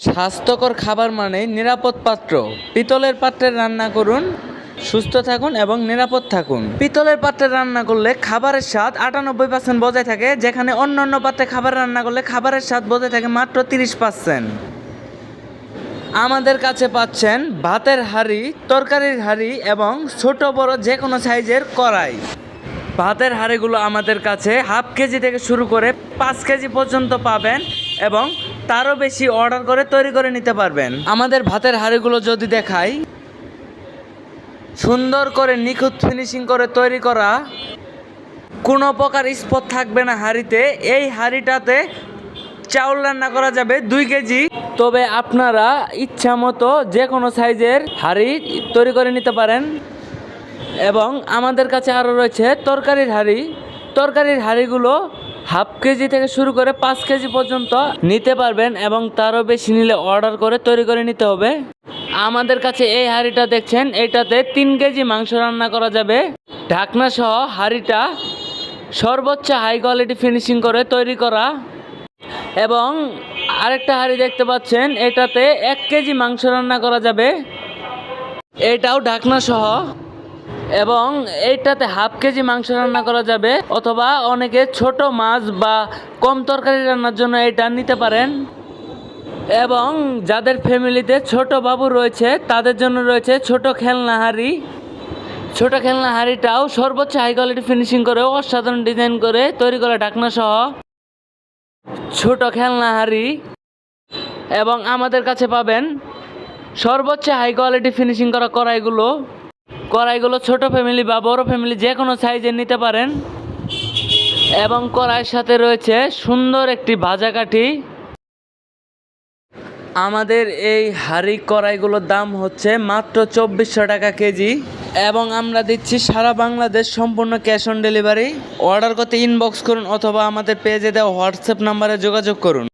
স্বাস্থ্যকর খাবার মানে নিরাপদ পাত্র। পিতলের পাত্রে রান্না করুন, সুস্থ থাকুন এবং নিরাপদ থাকুন। পিতলের পাত্রে রান্না করলে খাবারের স্বাদ আটানব্বই পার্সেন্ট বজায় থাকে, যেখানে অন্য অন্য পাত্রে খাবার রান্না করলে খাবারের স্বাদ বজায় থাকে মাত্র তিরিশ পার্সেন্ট আমাদের কাছে পাচ্ছেন ভাতের হাঁড়ি, তরকারির হাঁড়ি এবং ছোট বড় যে কোনো সাইজের কড়াই। ভাতের হাঁড়িগুলো আমাদের কাছে হাফ কেজি থেকে শুরু করে পাঁচ কেজি পর্যন্ত পাবেন এবং তারও বেশি অর্ডার করে তৈরি করে নিতে পারবেন। আমাদের ভাতের হাঁড়িগুলো যদি দেখাই, সুন্দর করে নিখুঁত ফিনিশিং করে তৈরি করা, কোনো প্রকার স্পট থাকবে না হাঁড়িতে। এই হাঁড়িটাতে চাউল রান্না করা যাবে দুই কেজি। তবে আপনারা ইচ্ছা মতো যে কোনো সাইজের হাঁড়ি তৈরি করে নিতে পারেন। এবং আমাদের কাছে আরও রয়েছে তরকারির হাঁড়ি। তরকারির হাঁড়িগুলো হাফ কেজি থেকে শুরু করে পাঁচ কেজি পর্যন্ত নিতে পারবেন এবং তারও বেশি নিলে অর্ডার করে তৈরি করে নিতে হবে। আমাদের কাছে এই হাঁড়িটা দেখছেন, এটাতে তিন কেজি মাংস রান্না করা যাবে। ঢাকনা সহ হাঁড়িটা সর্বোচ্চ হাই কোয়ালিটি ফিনিশিং করে তৈরি করা। এবং আরেকটা হাঁড়ি দেখতে পাচ্ছেন, এটাতে এক কেজি মাংস রান্না করা যাবে। এটাও ঢাকনা সহ এবং এইটাতে হাফ কেজি মাংস রান্না করা যাবে, অথবা অনেকে ছোট মাছ বা কম তরকারি রান্নার জন্য এটা নিতে পারেন। এবং যাদের ফ্যামিলিতে ছোট বাবু রয়েছে, তাদের জন্য রয়েছে ছোট খেলনা হাঁড়ি। ছোট খেলনা হাঁড়িটাও সর্বোচ্চ হাই কোয়ালিটি ফিনিশিং করে অসাধারণ ডিজাইন করে তৈরি করা ঢাকনা সহ ছোট খেলনা হাঁড়ি। এবং আমাদের কাছে পাবেন সর্বোচ্চ হাই কোয়ালিটি ফিনিশিং করা কড়াইগুলো। কড়াইগুলো ছোট ফ্যামিলি বা বড় ফ্যামিলি যে কোনো সাইজের নিতে পারেন। এবং কড়াইয়ের সাথে রয়েছে সুন্দর একটি ভাজা কাঠি আমাদের এই হাড়ি কড়াইগুলোর দাম হচ্ছে মাত্র চব্বিশশো টাকা কেজি। এবং আমরা দিচ্ছি সারা বাংলাদেশ সম্পূর্ণ ক্যাশ অন ডেলিভারি অর্ডার করতে ইনবক্স করুন অথবা আমাদের পেজে দেওয়া হোয়াটসঅ্যাপ নাম্বারে যোগাযোগ করুন।